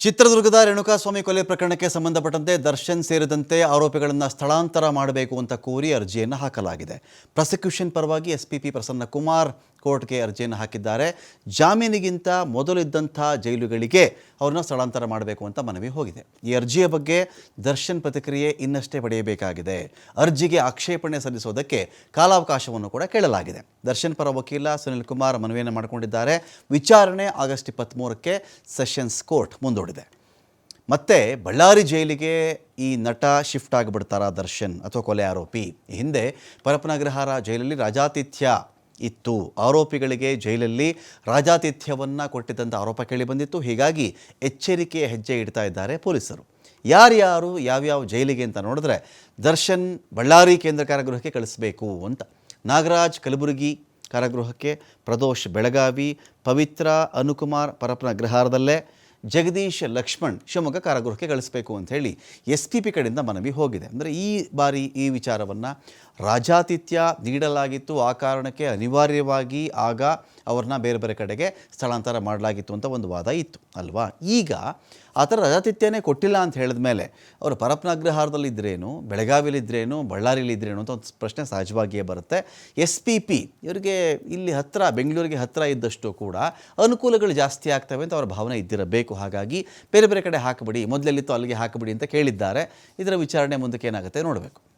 ಚಿತ್ರದುರ್ಗದ ರೇಣುಕಾಸ್ವಾಮಿ ಕೊಲೆ ಪ್ರಕರಣಕ್ಕೆ ಸಂಬಂಧಪಟ್ಟಂತೆ ದರ್ಶನ್ ಸೇರಿದಂತೆ ಆರೋಪಿಗಳನ್ನು ಸ್ಥಳಾಂತರ ಮಾಡಬೇಕು ಅಂತ ಕೋರಿ ಅರ್ಜಿಯನ್ನು ಹಾಕಲಾಗಿದೆ. ಪ್ರಾಸಿಕ್ಯೂಷನ್ ಪರವಾಗಿ ಎಸ್ಪಿಪಿ ಪ್ರಸನ್ನ ಕುಮಾರ್ ಕೋರ್ಟ್ಗೆ ಅರ್ಜಿಯನ್ನು ಹಾಕಿದ್ದಾರೆ. ಜಾಮೀನಿಗಿಂತ ಮೊದಲಿದ್ದಂಥ ಜೈಲುಗಳಿಗೆ ಅವ್ರನ್ನ ಸ್ಥಳಾಂತರ ಮಾಡಬೇಕು ಅಂತ ಮನವಿ ಹೋಗಿದೆ. ಈ ಅರ್ಜಿಯ ಬಗ್ಗೆ ದರ್ಶನ್ ಪ್ರತಿಕ್ರಿಯೆ ಇನ್ನಷ್ಟೇ ಪಡೆಯಬೇಕಾಗಿದೆ. ಅರ್ಜಿಗೆ ಆಕ್ಷೇಪಣೆ ಸಲ್ಲಿಸೋದಕ್ಕೆ ಕಾಲಾವಕಾಶವನ್ನು ಕೂಡ ಕೇಳಲಾಗಿದೆ. ದರ್ಶನ್ ಪರ ವಕೀಲ ಸುನಿಲ್ ಕುಮಾರ್ ಮನವಿಯನ್ನು ಮಾಡಿಕೊಂಡಿದ್ದಾರೆ. ವಿಚಾರಣೆ ಆಗಸ್ಟ್ ಇಪ್ಪತ್ತ್ಮೂರಕ್ಕೆ ಸೆಷನ್ಸ್ ಕೋರ್ಟ್ ಮುಂದೂಡಿದೆ. ಮತ್ತೆ ಬಳ್ಳಾರಿ ಜೈಲಿಗೆ ಈ ನಟ ಶಿಫ್ಟ್ ಆಗಿಬಿಡ್ತಾರಾ ದರ್ಶನ್ ಅಥವಾ ಕೊಲೆ ಆರೋಪಿ? ಹಿಂದೆ ಪರಪನಗ್ರಹಾರ ಜೈಲಲ್ಲಿ ರಾಜಾತಿಥ್ಯ ಇತ್ತು. ಆರೋಪಿಗಳಿಗೆ ಜೈಲಲ್ಲಿ ರಾಜಾತಿಥ್ಯವನ್ನು ಕೊಟ್ಟಿದ್ದಂಥ ಆರೋಪ ಕೇಳಿಬಂದಿತ್ತು ಹೀಗಾಗಿ ಎಚ್ಚರಿಕೆಯ ಹೆಜ್ಜೆ ಇಡ್ತಾ ಇದ್ದಾರೆ ಪೊಲೀಸರು. ಯಾರ್ಯಾರು ಯಾವ್ಯಾವ ಜೈಲಿಗೆ ಅಂತ ನೋಡಿದ್ರೆ ದರ್ಶನ್ ಬಳ್ಳಾರಿ ಕೇಂದ್ರ ಕಾರಾಗೃಹಕ್ಕೆ ಕಳಿಸಬೇಕು ಅಂತ. ನಾಗರಾಜ್ ಕಲಬುರಗಿ ಕಾರಾಗೃಹಕ್ಕೆ, ಪ್ರದೋಷ್ ಬೆಳಗಾವಿ, ಪವಿತ್ರ ಅನುಕುಮಾರ್ ಪರಪ್ಪನ ಅಗ್ರಹಾರದಲ್ಲೇ ಜಗದೀಶ್ ಲಕ್ಷ್ಮಣ್ ಶಿವಮೊಗ್ಗ ಕಾರಾಗೃಹಕ್ಕೆ ಕಳಿಸಬೇಕು ಅಂತ ಹೇಳಿ ಎಸ್ ಪಿ ಪಿ ಕಡೆಯಿಂದ ಮನವಿ ಹೋಗಿದೆ. ಅಂದರೆ ಈ ಬಾರಿ ಈ ವಿಚಾರವನ್ನು ರಾಜಾತಿಥ್ಯ ನೀಡಲಾಗಿತ್ತು. ಆ ಕಾರಣಕ್ಕೆ ಅನಿವಾರ್ಯವಾಗಿ ಆಗ ಅವ್ರನ್ನ ಬೇರೆ ಬೇರೆ ಕಡೆಗೆ ಸ್ಥಳಾಂತರ ಮಾಡಲಾಗಿತ್ತು ಅಂತ ಒಂದು ವಾದ ಇತ್ತು. ಅಲ್ವಾ? ಈಗ ಆ ಥರ ರಾಜಾತಿಥ್ಯನೇ ಕೊಟ್ಟಿಲ್ಲ ಅಂತ ಹೇಳಿದ ಮೇಲೆ ಅವರು ಪರಪನಗ್ರಹಾರದಲ್ಲಿದ್ದರೇನು ಬೆಳಗಾವಿಲಿದ್ದರೇನು ಬಳ್ಳಾರಿಲಿದ್ದರೇನು ಅಂತ ಒಂದು ಪ್ರಶ್ನೆ ಸಹಜವಾಗಿಯೇ ಬರುತ್ತೆ. ಎಸ್ ಪಿ ಪಿ ಇವರಿಗೆ ಇಲ್ಲಿ ಹತ್ತಿರ ಬೆಂಗಳೂರಿಗೆ ಹತ್ತಿರ ಇದ್ದಷ್ಟು ಕೂಡ ಅನುಕೂಲಗಳು ಜಾಸ್ತಿ ಆಗ್ತವೆ ಅಂತ ಅವರ ಭಾವನೆ ಇದ್ದಿರಬೇಕು. ಹಾಗಾಗಿ ಬೇರೆ ಬೇರೆ ಕಡೆ ಹಾಕಬಿಡಿ, ಮೊದಲೆಲ್ಲಿತ್ತು ಅಲ್ಲಿಗೆ ಹಾಕಬಿಡಿ ಅಂತ ಕೇಳಿದ್ದಾರೆ. ಇದರ ವಿಚಾರಣೆ ಮುಂದಕ್ಕೆ ಏನಾಗುತ್ತೆ ನೋಡಬೇಕು.